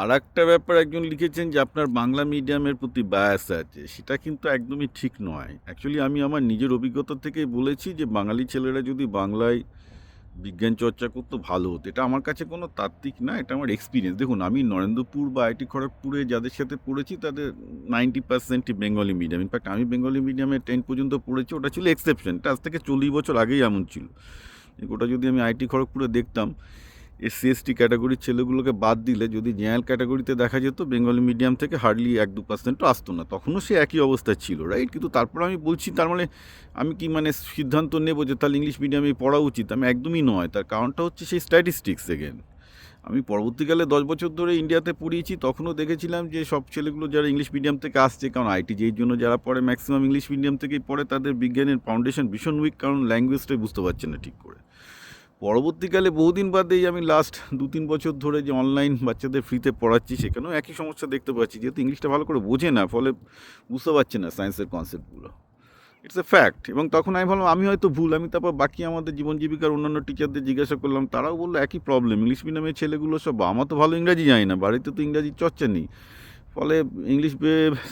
আর একটা ব্যাপার একজন লিখেছেন যে আপনার বাংলা মিডিয়ামের প্রতি বায়াস আছে। সেটা কিন্তু একদমই ঠিক নয়। অ্যাকচুয়ালি আমি আমার নিজের অভিজ্ঞতা থেকেই বলেছি যে বাঙালি ছেলেরা যদি বাংলায় বিজ্ঞান চর্চা করতো, ভালো হতো। এটা আমার কাছে কোনো তাত্ত্বিক না, এটা আমার এক্সপিরিয়েন্স দেখুন, আমি নরেন্দ্রপুর বা আইটি খড়গপুরে যাদের সাথে পড়েছি, তাদের নাইনটি পার্সেন্টই বেঙ্গলি মিডিয়াম ইনফ্যাক্ট আমি বেঙ্গলি মিডিয়ামে টেন পর্যন্ত পড়েছি, ওটা ছিল এক্সেপশন এটা আজ থেকে চল্লিশ বছর আগেই এমন ছিল। ওটা যদি আমি আইটি খড়গপুরে দেখতাম এসসি এসটি ক্যাটাগরির ছেলেগুলোকে বাদ দিলে যদি জেনারেল ক্যাটাগরিতে দেখা যেত বেঙ্গলি মিডিয়াম থেকে হার্ডলি এক দু পার্সেন্টও আসতো না। তখনও সে একই অবস্থায় ছিল রাইট কিন্তু তারপর আমি বলছি, তার মানে আমি কি মানে সিদ্ধান্ত নেব যে তাহলে ইংলিশ মিডিয়ামে পড়া উচিত? আমি একদমই নয়। তার কারণটা হচ্ছে সেই স্ট্যাটিস্টিক্স এগেন আমি পরবর্তীকালে দশ বছর ধরে ইন্ডিয়াতে পড়িয়েছি, তখনও দেখেছিলাম যে সব ছেলেগুলো যারা ইংলিশ মিডিয়াম থেকে আসছে, কারণ আইটি যেই জন্য যারা পড়ে ম্যাক্সিমাম ইংলিশ মিডিয়াম থেকেই পড়ে, তাদের বিজ্ঞানের ফাউন্ডেশন ভীষণ উইক কারণ ল্যাঙ্গুয়েজটাই বুঝতে পারছে না ঠিক করে। পরবর্তীকালে বহুদিন বাদেই আমি লাস্ট দু তিন বছর ধরে যে অনলাইন বাচ্চাদের ফ্রিতে পড়াচ্ছি, সেখানেও একই সমস্যা দেখতে পাচ্ছি। যেহেতু ইংলিশটা ভালো করে বোঝে না, ফলে বুঝতে পারছে না সায়েন্সের কনসেপ্টগুলো ইটস এ ফ্যাক্ট এবং তখন আমি ভাবলাম, আমি হয়তো ভুল, আমি তারপর বাকি আমাদের জীবন জীবিকার অন্যান্য টিচারদের জিজ্ঞাসা করলাম, তারাও বলল একই প্রবলেম ইংলিশ মিডিয়ামের ছেলেগুলো সব, আমার তো ভালো ইংরাজি জানি না, বাড়িতে তো ইংরাজি চর্চা নেই। ফলে ইংলিশ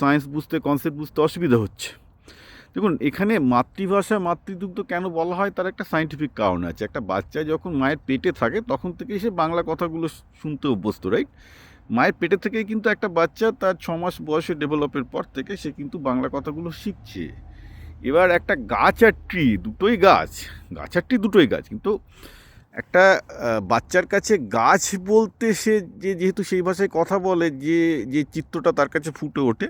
সায়েন্স বুঝতে কনসেপ্ট বুঝতে অসুবিধা হচ্ছে। দেখুন, এখানে মাতৃভাষা মাতৃদুগ্ধ কেন বলা হয় তার একটা সাইন্টিফিক কারণ আছে। একটা বাচ্চা যখন মায়ের পেটে থাকে, তখন থেকেই সে বাংলা কথাগুলো শুনতে অভ্যস্ত রাইট মায়ের পেটে থেকেই কিন্তু একটা বাচ্চা তার ছ মাস বয়সে ডেভেলপের পর থেকে সে কিন্তু বাংলা কথাগুলো শিখছে। এবার একটা গাছ আর ট্রি দুটোই গাছ। গাছ আর ট্রি দুটোই গাছ। কিন্তু একটা বাচ্চার কাছে গাছ বলতে সে যে যেহেতু সেই ভাষায় কথা বলে, যে যে চিত্রটা তার কাছে ফুটে ওঠে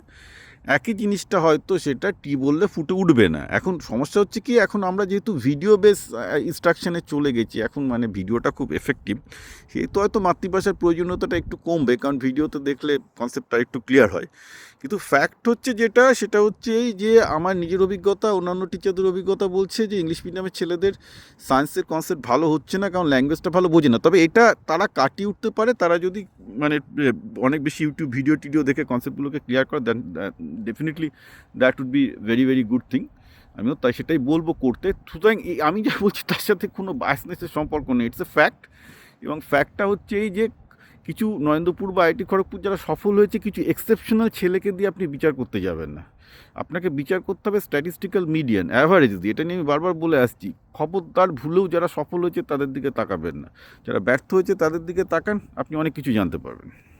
একই জিনিসটা হয়তো সেটা টি বললে ফুটে উঠবে না। এখন সমস্যা হচ্ছে কি, এখন আমরা যেহেতু ভিডিও বেস ইনস্ট্রাকশানে চলে গেছি, এখন মানে ভিডিওটা খুব এফেক্টিভ সেহেতু হয়তো মাতৃভাষার প্রয়োজনীয়তাটা একটু কমবে, কারণ ভিডিওতে দেখলে কনসেপ্টটা একটু ক্লিয়ার হয়। কিন্তু ফ্যাক্ট হচ্ছে যেটা, সেটা হচ্ছে এই যে আমার নিজের অভিজ্ঞতা, অন্যান্য টিচারদের অভিজ্ঞতা বলছে যে ইংলিশ মিডিয়ামের ছেলেদের সায়েন্সের কনসেপ্ট ভালো হচ্ছে না, কারণ ল্যাঙ্গুয়েজটা ভালো বোঝে না। তবে এটা তারা কাটিয়ে উঠতে পারে, তারা যদি মানে অনেক বেশি ইউটিউব ভিডিও টিডিও দেখে কনসেপ্টগুলোকে ক্লিয়ার করে দেন definitely that would be very very good thing আমিও তাই সেটাই বলব করতে। সুতরাং আমি যা বলছি তার সাথে কোনো বায়াসনেসের সম্পর্ক নেই। ইটস এ ফ্যাক্ট এবং ফ্যাক্টটা হচ্ছে এই যে কিছু নরেন্দ্রপুর বা আইটি খড়গপুর যারা সফল হয়েছে, কিছু এক্সেপশনাল ছেলেকে দিয়ে আপনি বিচার করতে যাবেন না। আপনাকে বিচার করতে হবে স্ট্যাটিস্টিক্যাল মিডিয়ান অ্যাভারেজ দিয়ে। এটা নিয়ে আমি বারবার বলে আসছি। খবরদার ভুলেও যারা সফল হয়েছে, তাদের দিকে তাকাবেন না। যারা ব্যর্থ হয়েছে, তাদের দিকে তাকান। আপনি অনেক কিছু জানতে পারবেন।